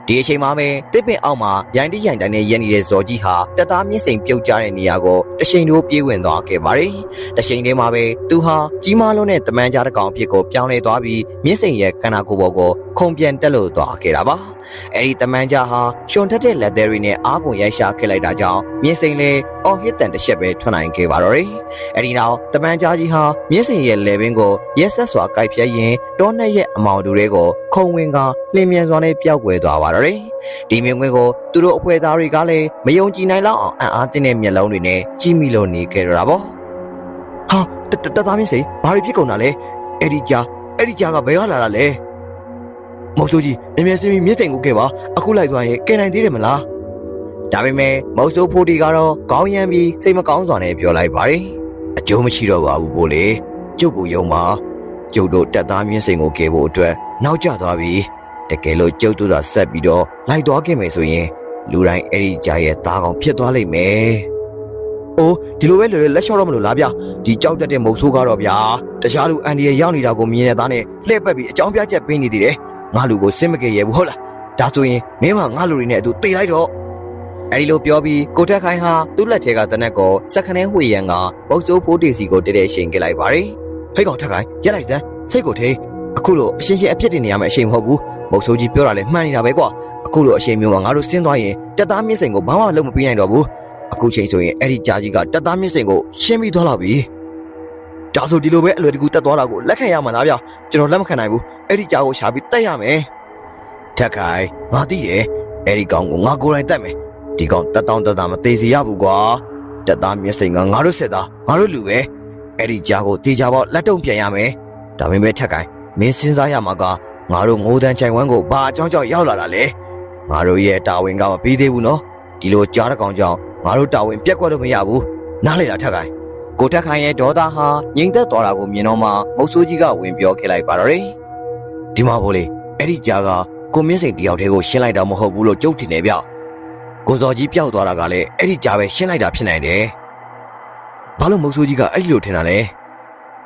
ဒီအချိန်မှာပဲတစ်ပင်အောက်မှာရိုင်းတိရိုင်းတိုင်းနဲ့ရက်နေတဲ့ဇော်ကြီးဟာတက်သားမြင့်စိန်ပြုတ်ကျတဲ့နေရာကိုတရှိန်တို့ပြေးဝင်သွားခဲ့ပါတယ်။တရှိန်ထဲမှာပဲသူဟာကြီးမားလုံးတဲ့တမန်ကြားတစ်ကောင်အဖြစ်ကိုပြောင်းလဲသွားပြီးမြင့်စိန်ရဲ့ခန္ဓာကိုယ်ပေါ်ကိုခုန်ပြန်တက်လို့သွားခဲ့တာပါ။အဲဒီတမန်ကြားဟာရှင်ထက်တဲ့လက်သေးတွေနဲ့အားကုန်ရိုက်ရှာခဲ့လိုက်တာကြောင့်မြင့်စိန်လည်းအော်ဟစ်တန်တစ်ချက်ပဲထွက်နိုင်ခဲ့ပါတော့တယ်။အဲဒီနောက်တမန်ကြားကြီးဟာမြင့်စိန်ရဲ့လေဘင်းကိုရက်ဆက်စွာကိုက်ဖြတ်ရင်းတောနဲ့ရဲ့အမောင်တူတွေကိုခုံဝင်ကလင်းမြန်စွာနဲ့ပျောက်ကွယ်သွားပါတော့တယ်။ဒီမြင်ကွင်းကိုသူတို့အဖွဲ့သားတွေကလည်းမယုံကြည်နိုင်လောက်အောင်အံ့အားသင့်တဲ့မျက်လုံးတွေနဲ့ကြည့်မိလို့နေခဲ့ကြတာပေါ့။ဟာတတသားမြင့်စိန်ဘာတွေဖြစ်ကုန်တာလဲ။အဲ့ဒီကြားအဲ့ဒီကြားကဘယ်ကလာတာလဲ။ မောင်ဆိုးကြီးမြင်မြင်စင်းပြီးမြစ်တိမ်ကိုခဲ့ပါအခုလိုက်သွားရင်ကဲနိုင်သေးတယ်မလားဒါပေမဲ့မောင်ဆိုးဖိုးတီကတော့ခေါင်းရမ်းပြီးစိတ်မကောင်းစွာနဲ့ပြောလိုက်ပါတယ်အကျိုးမရှိတော့ပါဘူးဘို့လေကျုပ်ကိုယုံပါကျုပ်တို့တက်သားမြင့်စိန်ကိုကယ်ဖို့အတွက်နောက်ကျသွားပြီတကယ်လို့ကျုပ်တို့သာဆက်ပြီးတော့လိုက်သွားခဲ့မယ်ဆိုရင်လူတိုင်းအဲ့ဒီကြားရဲ့သားကောင်ဖြစ်သွားလိမ့်မယ်အိုးဒီလိုပဲလွယ်လွယ်လက်လျှော့တော့မလို့လားဗျဒီကြောက်တက်တဲ့မုတ်ဆိုးကတော့ဗျာတခြားလူအန်ဒီရဲ့ရောက်နေတာကိုမြင်တဲ့သားနဲ့လှည့်ပက်ပြီးအကြောင်းပြချက်ပေးနေသေးတယ် ငါလူကိုစစ်မကယ်ရဘူးဟုတ်လားဒါဆိုရင်မင်းမငါလူတွေနဲ့အတူတေးလိုက်တော့အဲဒီလိုပြောပြီးကိုထက်ခိုင်ဟာသူ့လက်ထဲကတနက်ကိုစက္ကနဲဝှေရန်ကမုတ်ဆိုးဖိုးတီစီကိုတည့်တည့်ရှင်ခဲ့လိုက်ပါတယ်ဟဲ့ကောင်ထက်ခိုင်ရက်လိုက်စမ်းစိတ်ကိုထိအခုလိုအရှင်းရှင်းအဖြစ်တင်နေရမယ့်အချိန်မဟုတ်ဘူးမုတ်ဆိုးကြီးပြောတာလဲမှန်နေတာပဲကွာအခုလိုအချိန်မျိုးမှာငါတို့ဆင်းသွားရင်တက်သားမြင့်စိန်ကိုဘာမှလုပ်မပေးနိုင်တော့ဘူးအခုချိန်ဆိုရင်အဲ့ဒီကြားကြီးကတက်သားမြင့်စိန်ကိုရှင်းပြီးသွားလာပြီ။ ဒါဆိုဒီလိုပဲအလွယ်တကူတက်သွားတာကိုလက်ခံရမှာလားဗျ။ကျွန်တော်လက်မခံနိုင်ဘူး။အဲ့ဒီကြားကိုရှာပြီးတက်ရမယ်။ထက်ခိုင်ငါသိတယ်။အဲ့ဒီကောင်ကိုငါကိုယ်တိုင်တက်မယ်။ဒီကောင်တက်တောင်းတက်တာမသေးစီရဘူးကွာ။တက်သားမြင့်စိန်ကငါတို့ဆက်သားငါတို့လူပဲ။အဲ့ဒီကြားကိုတေချာပေါလက်တုံပြန်ရမယ်။ဒါပေမဲ့ထက်ခိုင်မင်းစဉ်းစားရမှာကငါတို့ငိုးတန်းချိုင်ဝမ်းကိုဘာအကြောင်းကြောင့်ရောက်လာတာလဲ။ငါတို့ရဲ့တာဝန်ကမပြီးသေးဘူးနော်။ဒီလိုကြားတဲ့ကောင်ကြောင့်ငါတို့တာဝန်ပြက်ကွက်လို့မရဘူးနားလေတာထက်ခိုင် ကိုထက်ခိုင်ရဲ့ဒေါသဟာငြိမ်သက်သွားတာကိုမြင်တော့မှမုတ်ဆိုးကြီးကဝင်ပြောခဲ့လိုက်ပါတော့တယ်ဒီမှာဘိုးလေးအဲ့ဒီကြားကကိုမြင့်စိန်တယောက်တည်းကိုရှင်းလိုက်တာမဟုတ်ဘူးလို့ကြုတ်တင်နေဗျကိုစော်ကြီးပျောက်သွားတာကလည်းအဲ့ဒီကြားပဲရှင်းလိုက်တာဖြစ်နိုင်တယ်ဘာလို့မုတ်ဆိုးကြီးကအဲ့ဒီလိုထင်တာလဲ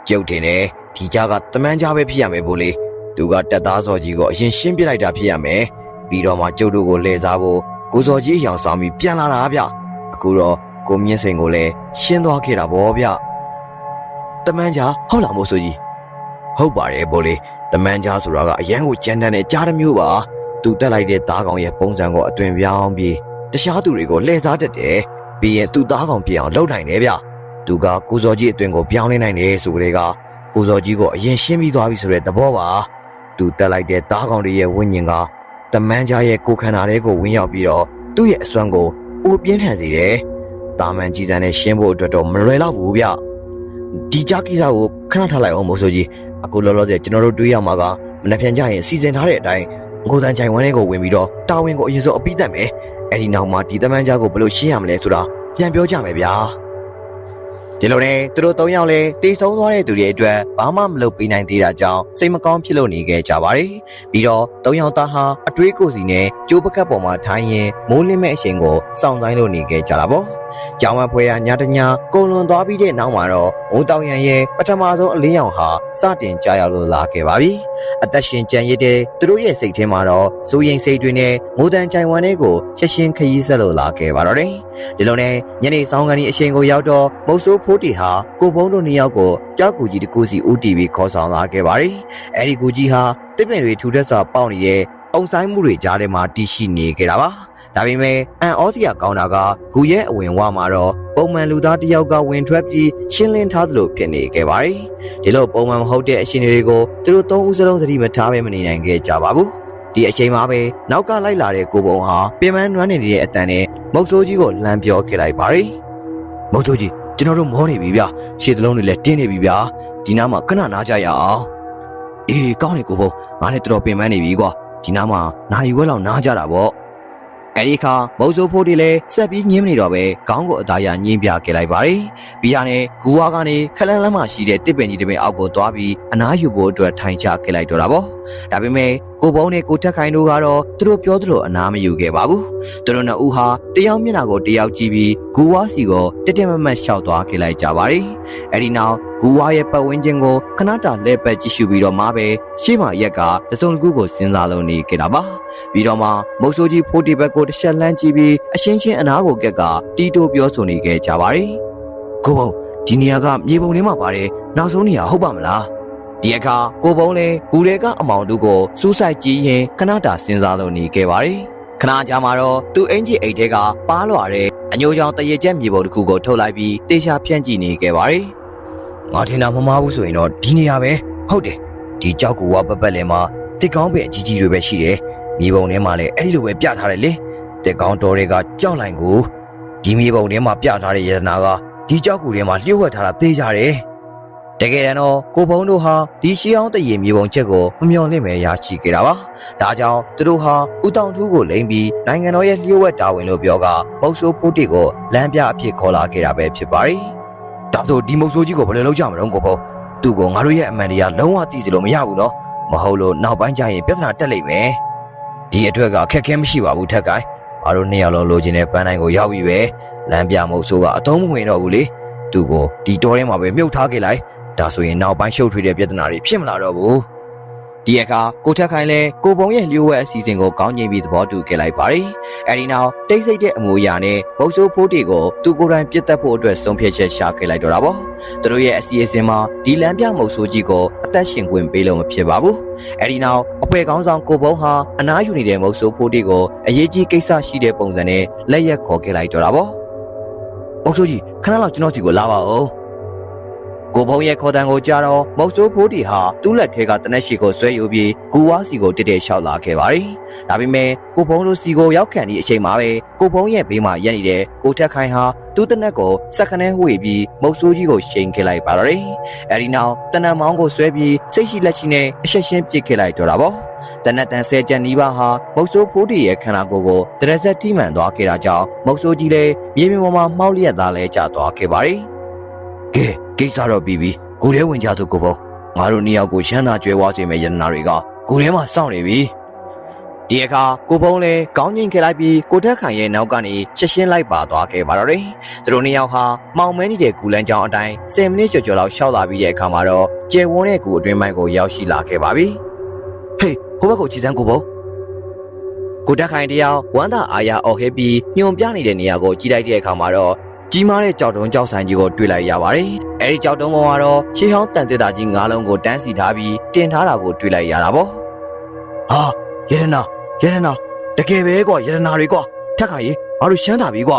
ကြုတ်တင်တယ်ဒီကြားကတမန်ကြားပဲဖြစ်ရမယ်ဘိုးလေးသူကတက်သားစော်ကြီးကိုအရင်ရှင်းပြလိုက်တာဖြစ်ရမယ်ပြီးတော့မှကျုပ်တို့ကိုလှည့်စားဖို့ကိုစော်ကြီးအယောင်ဆောင်ပြီးပြန်လာတာဗျအခုတော့ ကိုမြင့်စိန်ကိုလည်းရှင်းသွားခဲ့တာဗောဗျတမန်ကြားဟုတ်လားမို့ဆိုကြီးဟုတ်ပါတယ်ဗိုလ်လေးတမန်ကြားဆိုတာကအရန်ကိုကြမ်းတမ်းတဲ့ကြားတစ်မျိုးပါသူတက်လိုက်တဲ့သားကောင်ရဲ့ပုံစံကိုအသွင်ပြောင်းပြီးတခြားသူတွေကိုလှည့်စားတတ်တယ်ပြီးရင်သူ့သားကောင်ပြင်အောင်လုပ်နိုင်တယ်ဗျသူကကိုစော်ကြီးအသွင်ကိုပြောင်းလဲနိုင်တယ်ဆိုကြတဲ့ကကိုစော်ကြီးကိုအရင်ရှင်းပြီးသွားပြီဆိုတဲ့သဘောပါသူတက်လိုက်တဲ့သားကောင်တွေရဲ့ဝိညာဉ်ကတမန်ကြားရဲ့ကိုယ်ခန္ဓာလေးကိုဝင်ရောက်ပြီးတော့သူ့ရဲ့အစွမ်းကိုပိုပြင်းထန်စေတယ်။ တာမန်ကြီးစံနဲ့ရှင်းဖို့အတွက်တော့မလွယ်တော့ဘူးဗျ။ဒီကြားကိစ္စကိုခဏထားလိုက်အောင်မို့ဆိုကြီးအခုလောလောဆယ်ကျွန်တော်တို့တွေးရမှာကမနှပြန်ကြရင်စီစဉ်ထားတဲ့အတိုင်းငိုတန်ချိုင်ဝမ်းလေးကိုဝင်ပြီးတော့တာဝန်ကိုအရင်ဆုံးအပြီးတတ်မယ်။အဲ့ဒီနောက်မှာဒီတမန်ကြားကိုဘယ်လိုရှင်းရမလဲဆိုတာပြန်ပြောကြမယ်ဗျာ။ဒီလိုနဲ့သူတို့၃ယောက်လည်းတေဆုံးသွားတဲ့သူတွေအတွက်ဘာမှမလုပ်ပေးနိုင်သေးတာကြောင့်စိတ်မကောင်းဖြစ်လို့နေခဲ့ကြပါတယ်။ပြီးတော့၃ယောက်သားဟာအတွေးကိုယ်စီနဲ့ကျိုးပကတ်ပေါ်မှာထိုင်ရင်မိုးလင်းမဲ့အချိန်ကိုစောင့်ဆိုင်လို့နေခဲ့ကြတာပေါ့။ကျောင်းမဖွဲရညတညကုံလွန်သွားပြီးတဲ့နောက်မှာတော့မိုးတောင်ရန်ရဲ့ပထမဆုံးအလင်းရောင်ဟာစတင်ကြရောက်လို့လာခဲ့ပါပြီ။အသက်ရှင်ကြံရစ်တဲ့သူတို့ရဲ့စိတ်ထဲမှာတော့စိုးရင်စိတ်တွေနဲ့မိုးတန်ကြိုင်ဝမ်းလေးကိုချက်ချင်းခရီးဆက်လို့လာခဲ့ပါတော့တယ်။ဒီလိုနဲ့ညနေဆောင်ကန်ဒီအချိန်ကိုရောက်တော့မုတ်ဆိုးဖိုးတီဟာကိုဘုံတို့နှစ်ယောက်ကိုကြောက်ကူကြီးတစ်ခုစီဦးတီပြီးခေါ်ဆောင်လာခဲ့ပါတယ်။အဲဒီကူကြီးဟာတစ်ပင်တွေထူထပ်စွာပေါက်နေတဲ့အုံဆိုင်မှုတွေကြားထဲမှာတည်ရှိနေကြတာပါ။ ဒါပေမဲ့အန်ဩစရာကောင်းတာကဂူရဲ့အဝင်ဝမှာတော့ပုံမှန်လူသားတစ်ယောက်ကဝင်ထွက်ပြီးရှင်းလင်းထားသလိုဖြစ်နေခဲ့ပါတယ်။ဒီလိုပုံမှန်မဟုတ်တဲ့အရှင်တွေကိုသူတို့သုံးဦးစလုံးသတိမထားဘဲမနေနိုင်ခဲ့ကြပါဘူး။ဒီအချိန်မှာပဲနောက်ကလိုက်လာတဲ့ကိုပုံဟာပြင်ပန်းနွမ်းနေတဲ့အတန်နဲ့မုတ်ဆိုးကြီးကိုလမ်းပြောခဲ့လိုက်ပါတယ်။မုတ်ဆိုးကြီးကျွန်တော်တို့မောနေပြီဗျာ။ရှေ့သလုံးတွေလည်းတင်းနေပြီဗျာ။ဒီနားမှာခဏနားကြရအောင်။အေးကောင်းနေကိုပုံငါလည်းတော်တော်ပင်ပန်းနေပြီကွာ။ဒီနားမှာနိုင်ဝဲလောက်နားကြတာပေါ့။ အဲဒီအခါမုံဆိုးဖိုးတီလည်းဆက်ပြီးညင်းမနေတော့ပဲခေါင်းကိုအသားရညင်းပြခဲ့လိုက်ပါတယ်။ပြီးတာနဲ့ဂူဝါကနေခလန်းလန်းမှရှိတဲ့တစ်ပင်ကြီးတစ်ပင်အောက်ကိုသွားပြီးအနားယူဖို့အတွက်ထိုင်ချခဲ့လိုက်တော့တာပေါ့။ ဒါပေမဲ့ကိုဘုံနဲ့ကိုထက်ခိုင်တို့ကတော့သူတို့ပြောသလိုအနားမယူခဲ့ပါဘူး။သူတို့နှစ်ဦးဟာတယောက်မျက်နှာကိုတယောက်ကြည့်ပြီးဂူဝါစီကိုတက်တက်မမတ်ရှောက်သွားခဲ့လိုက်ကြပါတယ်။အဲဒီနောက်ဂူဝါရဲ့ပတ်ဝန်းကျင်ကိုခဏတာလှည့်ပတ်ကြည့်ရှုပြီးတော့မှပဲရှေ့မှာရက်ကတစုံတစ်ခုကိုစဉ်းစားလို့နေခဲ့တာပါပြီးတော့မှမုတ်ဆိုးကြီးဖိုးတီဘက်ကိုတစ်ချက်လှမ်းကြည့်ပြီးအရှင်းချင်းအနားကိုကက်ကတီတိုပြောဆိုနေခဲ့ကြပါတယ်ကိုဘုံဒီနေရာကမြေပုံထဲမှာပါတယ်နောက်ဆုံးနေရာဟုတ်ပါမလား ဒီအခါကိုဘုံလည်းဂူရဲကအမောင်တို့ကိုစူးစိုက်ကြည့်ရင်ခဏတာစဉ်းစားလို့နေခဲ့ပါတယ်ခဏကြာမှာတော့သူ့အင်ဂျီအိတ်ထဲကပါလွာတဲ့အညိုကြောင်တရေကျက်မြေပုံတစ်ခုကိုထုတ်လိုက်ပြီးတေချာဖြန့်ကြည့်နေခဲ့ပါတယ်ငါထင်တာမမားဘူးဆိုရင်တော့ဒီနေရာပဲဟုတ်တယ်ဒီကြောက်ကူဝပတ်ပတ်လည်မှာတစ်ကောင်းပဲအကြီးကြီးတွေပဲရှိတယ်မြေပုံထဲမှာလည်းအဲ့ဒီလိုပဲပြထားတယ်လေတစ်ကောင်းတော်တွေကကြောက်လိုက်ကိုဒီမြေပုံထဲမှာပြထားတဲ့ယတနာကဒီကြောက်ကူထဲမှာလျှို့ဝှက်ထားတာသိကြတယ် တကယ်တမ်းတော့ကိုဖုံးတို့ဟာဒီရှီအောင်တရေမြေပုံချက်ကိုမမျှော်လင့်ပဲရရှိခဲ့တာပါ။ဒါကြောင့်သူတို့ဟာဦးတောင်ထူးကိုလိမ့်ပြီးနိုင်ငံတော်ရဲ့လျှို့ဝှက်တာဝန်လို့ပြောကမုတ်ဆိုးဖိုးတီကိုလမ်းပြအဖြစ်ခေါ်လာခဲ့တာပဲဖြစ်ပါတယ်။ဒါဆိုဒီမုတ်ဆိုးကြီးကိုဘယ်လိုလုပ်ကြမလဲကိုဖုံးသူ့ကိုငါတို့ရဲ့အမှန်တရားလုံးဝသိစလို့မရဘူးနော်။မဟုတ်လို့နောက်ပိုင်းကျရင်ပြဿနာတက်လိမ့်မယ်။ဒီအတွက်ကအခက်အခဲမရှိပါဘူးထက်ကိုင်း။အားတို့နှစ်ယောက်လုံးလိုချင်တဲ့ပန်းတိုင်းကိုရောက်ပြီပဲ။လမ်းပြမုတ်ဆိုးကအသုံးမဝင်တော့ဘူးလေသူကိုဒီတော်ထဲမှာပဲမြုပ်ထားခဲ့လိုက် ဒါဆိုရင်နောက်ပိုင်းရှုပ်ထွေးတဲ့ပြဿနာတွေဖြစ်မလာတော့ဘူးဒီအခါကိုထက်ခိုင်လဲကိုပုံရဲ့လျှို့ဝှက်အစီအစဉ်ကိုကောင်းကျင်ပြီးသဘောတူခဲ့လိုက်ပါတယ်အဲဒီနောက်တိတ်ဆိတ်တဲ့အမူအရာနဲ့မုတ်ဆိုးဖိုးတီကိုသူကိုယ်တိုင်ပြစ်တက်ဖို့အတွက်ဆုံးဖြတ်ချက်ရှာခဲ့လိုက်တော့တာပေါ့သူတို့ရဲ့အစီအစဉ်မှာဒီလမ်းပြမုတ်ဆိုးကြီးကိုအသက်ရှင်ခွင့်ပေးလို့မဖြစ်ပါဘူးအဲဒီနောက်အဖွဲ့ကောင်းဆောင်ကိုပုံဟာအနားယူနေတဲ့မုတ်ဆိုးဖိုးတီကိုအရေးကြီးကိစ္စရှိတဲ့ပုံစံနဲ့လက်ရက်ခေါ်ခဲ့လိုက်တော့တာပေါ့မုတ်ဆိုးကြီးခဏလောက်ကျွန်တော်စီကိုလာပါဦး ကိုဘုံရဲ့ခေါ်တန်ကိုကြားတော့မုတ်ဆိုးဖိုးတီဟာသူ့လက်ထဲကတနက်ရှိကိုဆွဲယူပြီးကူဝါစီကိုတစ်တဲ့လျှောက်လာခဲ့ပါတယ်။ဒါပေမဲ့ကိုဘုံတို့စီကိုရောက်ခံသည့်အချိန်မှာပဲကိုဘုံရဲ့ဘေးမှာရက်နေတဲ့ကိုထက်ခိုင်ဟာသူ့တနက်ကိုစက္ကနဲဝှေ့ပြီးမုတ်ဆိုးကြီးကိုရှိန်ခဲ့လိုက်ပါတော့တယ်။အဲဒီနောက်တနက်မောင်းကိုဆွဲပြီးစိတ်ရှိလက်ရှိနဲ့အဆက်ရှင်းပစ်ခဲ့လိုက်တော့တာပေါ့။တနက်တန်ဆဲချက်နီးပါးဟာမုတ်ဆိုးဖိုးတီရဲ့ခန္ဓာကိုယ်ကိုတရက်ဆက်ထိမှန်သွားခဲ့တာကြောင့်မုတ်ဆိုးကြီးလည်းမြေပြင်ပေါ်မှာမှောက်လျက်သားလဲကျသွားခဲ့ပါတယ်။ ကဲကိစ္စတော့ပြီးပြီ။ကိုရဲဝင်ကြသူကိုပေါ့ငါတို့နှစ်ယောက်ကိုရှမ်းသာကျွဲဝါစေမယ့်ယန္နာတွေကကိုရဲမှာစောင့်နေပြီဒီအခါကိုဖုံးလည်းကောင်းကျင်ခဲ့လိုက်ပြီးကိုတက်ခိုင်ရဲ့နောက်ကနေရှင်းရှင်းလိုက်ပါသွားခဲ့ပါတော့တယ်သူတို့နှစ်ယောက်ဟာမောင်မဲနေတဲ့ကူလန်းချောင်းအတိုင်း10မိနစ်ကျော်ကျော်လောက်ရှောက်လာပြီးတဲ့အခါမှာတော့ကျယ်ဝန်းတဲ့ကူအတွင်းပိုင်းကိုရောက်ရှိလာခဲ့ပါပြီဟေးဟိုဘက်ကိုကြည်စမ်းကိုဖုံးကိုတက်ခိုင်တယောက်ဝမ်းသာအားရအော်ခဲ့ပြီးညွန်ပြနေတဲ့နေရာကိုကြည့်လိုက်တဲ့အခါမှာတော့ ကြီးမားတဲ့ကြောက်တုံးကြောက်ဆိုင်ကြီးကိုတွေ့လိုက်ရပါတယ်။အဲဒီကြောက်တုံးပေါ်မှာတော့ရှေးဟောင်းတန်တစ်တာကြီး၅လုံးကိုတန်းစီထားပြီးတင်ထားတာကိုတွေ့လိုက်ရတာပေါ့။ဟာရတနာရတနာတကယ်ပဲကွာရတနာတွေကွာထက်ခါကြီးငါတို့ရှမ်းတာပြီကွာ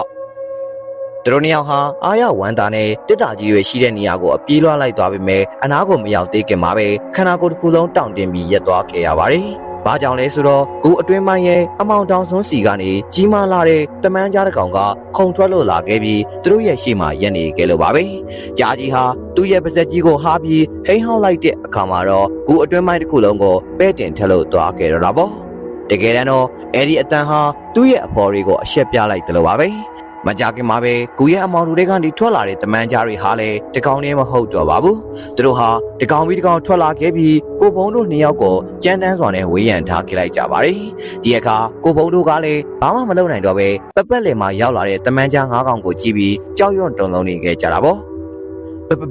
။သူတို့နှစ်ယောက်ဟာအာရဝမ်းတာနဲ့တစ်တာကြီးတွေရှိတဲ့နေရာကိုအပြေးလွှားလိုက်သွားပြီမဲ့အနားကိုမရောက်သေးခင်မှာပဲခန္ဓာကိုယ်တစ်ခုလုံးတောင့်တင်းပြီးရက်သွားခဲ့ရပါတယ်။ ဘာကြောင့်လဲဆိုတော့ကိုအတွင်းပိုင်းရဲ့အမောင်တောင်စွန်းစီကနေကြီးမားလာတဲ့တမန်ကြားတစ်ကောင်ကခုံထွက်လို့လာခဲ့ပြီးသူတို့ရဲ့ရှေ့မှာရက်နေခဲ့လို့ပါပဲ။ကြာကြီးဟာသူ့ရဲ့ပါဇက်ကြီးကိုဟားပြီးဟိန်းဟောင်းလိုက်တဲ့အခါမှာတော့ကိုအတွင်းပိုင်းတစ်ခုလုံးကိုပဲ့တင်ထက်လို့သွားခဲ့တော့တာပေါ့။တကယ်တမ်းတော့အဲ့ဒီအတန်ဟာသူ့ရဲ့အဖော်တွေကိုအရှက်ပြလိုက်တယ်လို့ပါပဲ။ မကြခင်မှာပဲကိုရဲ့အမောင်တို့တွေကနေထွက်လာတဲ့တမန်ကြားတွေဟာလည်းတကောင်တည်းမဟုတ်တော့ပါဘူးသူတို့ဟာတကောင်ပြီးတကောင်ထွက်လာခဲ့ပြီးကိုဘုံတို့နှစ်ယောက်ကိုကြမ်းတမ်းစွာနဲ့ဝေးရန်ထားခဲ့လိုက်ကြပါတယ်ဒီအခါကိုဘုံတို့ကလည်းဘာမှမလုပ်နိုင်တော့ပဲပပက်လင်မှာရောက်လာတဲ့တမန်ကြား၅ကောင်ကိုကြည့်ပြီးကြောက်ရွံ့တုန်လုံးနေခဲ့ကြတာပေါ့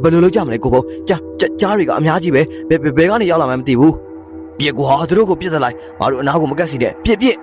ဘယ်လိုလုပ်ကြမလဲကိုဘုံကြားကြားတွေကအများကြီးပဲဘယ်ဘယ်ကနေရောက်လာမှမသိဘူးပြေကွာသူတို့ကိုပြစ်သလိုက်ငါတို့အနာကိုမကက်စီတဲ့ပြစ်ပြစ်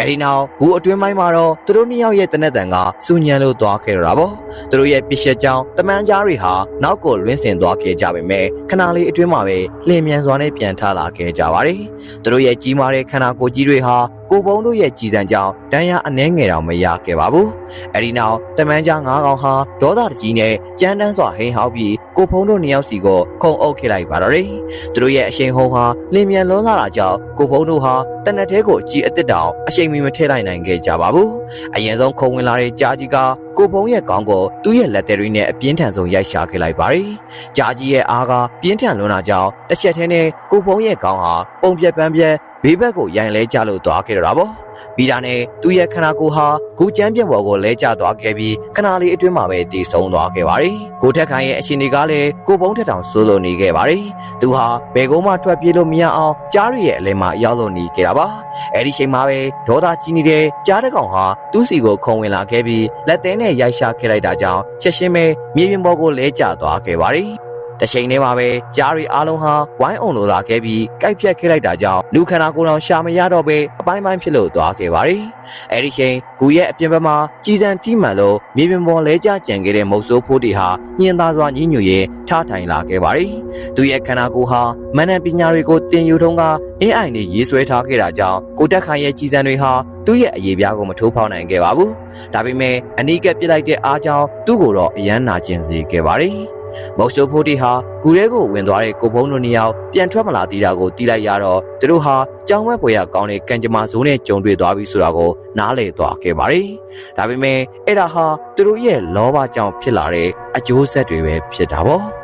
အဲဒီနောက်ဂူအတွင်းပိုင်းမှာတော့သူတို့နှစ်ယောက်ရဲ့တနက်တန်ကစူညံလို့သွားခဲ့ရတာပေါ့သူတို့ရဲ့ပြစ်ရှက်ကြောင်းတမန်ကြားတွေဟာနောက်ကိုလွင့်စင်သွားခဲ့ကြပေမဲ့ခဏလေးအတွင်းမှာပဲလျင်မြန်စွာနဲ့ပြန်ထလာခဲ့ကြပါတယ်သူတို့ရဲ့ကြီးမားတဲ့ခန္ဓာကိုယ်ကြီးတွေဟာ ကိုပုံတို့ရဲ့ကြည်စံကြောင့်တန်းရအနှဲငယ်တော်မရခဲ့ပါဘူး။အဲဒီနောက်တမန်ကြားငါးကောင်ဟာဒေါသတကြီးနဲ့ကြမ်းတမ်းစွာဟိန်ဟောက်ပြီးကိုဖုံးတို့နှစ်ယောက်စီကိုခုံအုပ်ခဲ့လိုက်ပါတော့တယ်။သူတို့ရဲ့အရှိန်ဟုန်ဟာလင်းမြန်လွန်းလာတာကြောင့်ကိုဖုံးတို့ဟာတနက်သေးကိုကြည်အစ်စ်တောင်အရှိန်မီမထည့်လိုက်နိုင်ခဲ့ကြပါဘူး။အရင်ဆုံးခုံဝင်လာတဲ့ကြားကြီးကကိုဖုံးရဲ့ခေါင်းကိုသူ့ရဲ့လက်သေးတွေနဲ့အပြင်းထန်ဆုံးရိုက်ရှာခဲ့လိုက်ပါတယ်။ကြားကြီးရဲ့အားကပြင်းထန်လွန်းတာကြောင့်တစ်ချက်တည်းနဲ့ကိုဖုံးရဲ့ခေါင်းဟာပုံပြက်ပန်းပြက် ဘေးဘက်ကိုရိုင်လဲကျလို့သွားခဲ့တော့တာပေါ့။ပြီးတာနဲ့သူ့ရဲ့ခန္ဓာကိုယ်ဟာဂူကျမ်းပြင်ပေါ်ကိုလဲကျသွားခဲ့ပြီးခဏလေးအတွင်းမှာပဲတည်ဆုံသွားခဲ့ပါတယ်။ကိုထက်ခိုင်ရဲ့အရှင်တွေကလည်းကိုပုံးထက်တောင်ဆိုးလို့နေခဲ့ပါတယ်။သူဟာဘယ်ကုန်းမှထွက်ပြေးလို့မရအောင်ကြားရရဲ့အလဲမှာရောက်လို့နေခဲ့တာပါ။အဲဒီချိန်မှာပဲဒေါသကြီးနေတဲ့ကြားတကောင်ဟာသူ့စီကိုခုံဝင်လာခဲ့ပြီးလက်သေးနဲ့ရိုက်ရှာခဲ့လိုက်တာကြောင့်ချက်ရှင်းပဲမြေပြင်ပေါ်ကိုလဲကျသွားခဲ့ပါတယ်။ တချိန်တည်းမှာပဲကြားရီအားလုံးဟာဝိုင်းအောင်လိုလာခဲ့ပြီးကြိုက်ဖြတ်ခဲ့လိုက်တာကြောင့်လူခန္ဓာကိုယ်တော်ရှာမရတော့ပဲအပိုင်းပိုင်းဖြစ်လို့သွားခဲ့ပါတယ်။အဲဒီချိန်ဂူရဲ့အပြင်ဘက်မှာကြီးစံတီးမှန်လို့မြေပြင်ပေါ်လဲကျကြံခဲ့တဲ့မုတ်ဆိုးဖိုးတွေဟာညင်သားစွာညှဉ်းညူရဲထားထိုင်လာခဲ့ပါတယ်။သူရဲ့ခန္ဓာကိုယ်ဟာမနန်ပညာတွေကိုတင်ယူထုံးကအင်းအိုင်နဲ့ရေးဆွဲထားခဲ့တာကြောင့်ကိုတက်ခိုင်ရဲ့ကြီးစံတွေဟာသူ့ရဲ့အရေးပြားကိုမထိုးဖောက်နိုင်ခဲ့ပါဘူး။ဒါပေမဲ့အနီးကပ်ပစ်လိုက်တဲ့အားကြောင့်သူ့ကိုတော့အယမ်းနာကျင်စေခဲ့ပါတယ်။။ မောက်ဆိုဖိုးတီဟာဂူရဲကိုဝင်သွားတဲ့ကိုဖုံးတို့နှစ်ယောက်ပြန်ထွက်မလာသေးတာကိုတီးလိုက်ရတော့သူတို့ဟာကြောင်းဝဲပွဲရကောင်းတဲ့ကံကြမ္မာဇိုးနဲ့ကြုံတွေ့သွားပြီဆိုတာကိုနားလည်သွားခဲ့ပါတယ်။ဒါပေမဲ့အဲ့ဒါဟာသူတို့ရဲ့လောဘကြောင့်ဖြစ်လာတဲ့အကျိုးဆက်တွေပဲဖြစ်တာပေါ့။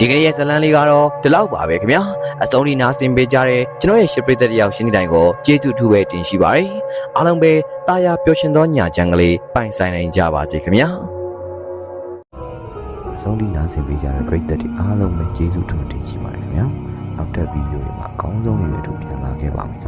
ဒီကနေ့ရဲ့ဇလန်းလေးကတော့ဒီလောက်ပါပဲခင်ဗျာအဆုံးဒီနားဆင်ပေးကြတဲ့ကျွန်တော်ရဲ့ရှစ်ပရိသတ်တယောက်ရှင်းတဲ့တိုင်ကိုကျေးဇူးထူးပဲတင်ရှိပါတယ်အားလုံးပဲတာယာပျော်ရွှင်သောညချမ်းကလေးပိုင်ဆိုင်နိုင်ကြပါစေခင်ဗျာ ဆုံးထိနားဆင်ပေးကြတဲ့ပရိသတ်တွေအားလုံးပဲကျေးဇူးတင်ရှိပါတယ်ခင်ဗျာနောက်ထပ်ဗီဒီယိုတွေမှာအကောင်းဆုံးတွေအတူပြန်လာခဲ့ပါမယ်ခင်ဗျာ